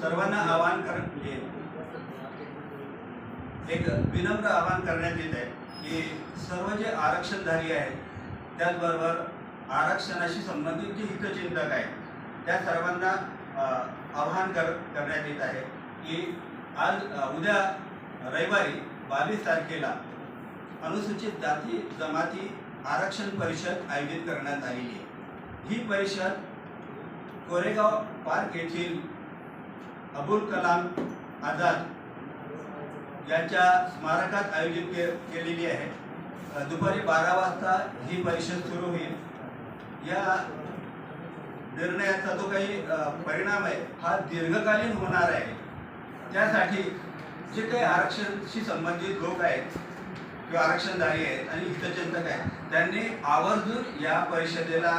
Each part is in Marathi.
सर्वांना आवाहन करत एक विनम्र आवाहन करण्यात येत आहे की सर्व जे आरक्षणधारी आहेत त्याचबरोबर आरक्षणाशी संबंधित जे हितचिंतक आहेत त्या सर्वांना आवाहन कर करण्यात येत आहे की आज उद्या रविवारी बावीस तारखेला अनुसूचित जाती जमाती आरक्षण परिषद आयोजित करण्यात आलेली आहे. ही परिषद कोरेगाव पार्क येथील अबुल कलाम आझाद यांच्या स्मारकात आयोजित के केलेली आहे. दुपारी बारा वाजता ही परिषद सुरू होईल. या निर्णयाचा जो काही परिणाम आहे हा दीर्घकालीन होणार आहे. त्यासाठी जे काही आरक्षणशी संबंधित लोक आहेत किंवा आरक्षणधारी आहेत आणि हितचिंतक आहेत त्यांनी आवर्जून या परिषदेला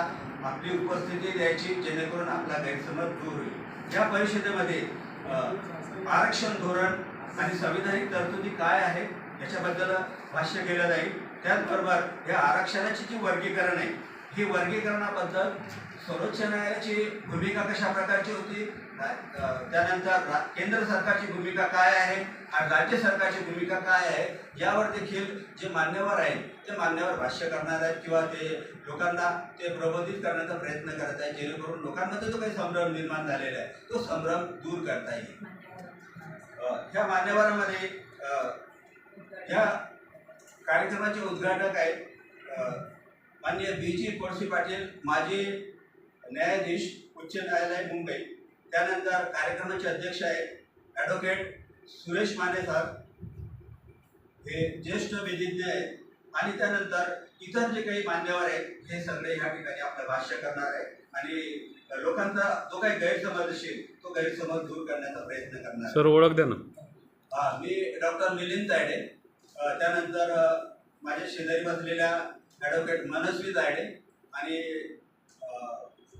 आपली उपस्थिती द्यायची जेणेकरून आपला गैरसमज दूर होईल. या परिषदेमध्ये आरक्षण धोरण आणि संविधानिक तरतुदी काय आहे याच्याबद्दल भाष्य केलं जाईल. त्याचबरोबर या आरक्षणाची जी वर्गीकरण आहे ही वर्गीकरणाबद्दल सर्वोच्च न्यायालयाची भूमिका कशा प्रकारची होती? त्यानंतर केंद्र सरकारची भूमिका काय आहे? आणि राज्य सरकारची भूमिका काय आहे? यावर देखील जे मान्यवर आहेत ते मान्यवर भाष्य करणार आहेत किंवा ते लोकांना ते प्रबोधित करण्याचा प्रयत्न करत आहेत जेणेकरून लोकांमध्ये जो काही संभ्रम निर्माण झालेला आहे तो संभ्रम दूर करता येईल. ह्या मान्यवरांमध्ये या कार्यक्रमाचे उद्घाटक आहेत माननीय बी जी कोळशी पाटील माजी न्यायाधीश उच्च न्यायालय मुंबई त्यानंतर कार्यक्रमाचे अध्यक्ष आहेत ॲडव्होकेट सुरेश माने साहेब. हे ज्येष्ठ विधिज्ञ आहेत. आणि त्यानंतर इतर जे काही मान्यवर आहेत हे सगळे ह्या ठिकाणी आपलं भाष्य करणार आहे आणि लोकांचा जो काही गैरसमज असेल तो गैरसमज दूर करण्याचा प्रयत्न करणार. सर ओळख द्या ना. हा मी डॉक्टर मिलिंद तायडे. त्यानंतर माझ्या शेजारी बसलेल्या ॲडव्होकेट मनस्वी तायडे आणि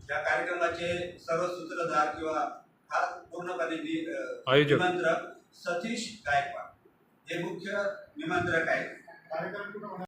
या कार्यक्रमाचे सर्व सूत्रधार किंवा हा पूर्णपणे. निमंत्रक सतीश गायकवाड. हे मुख्य निमंत्रक आहेत. कार्यक्रम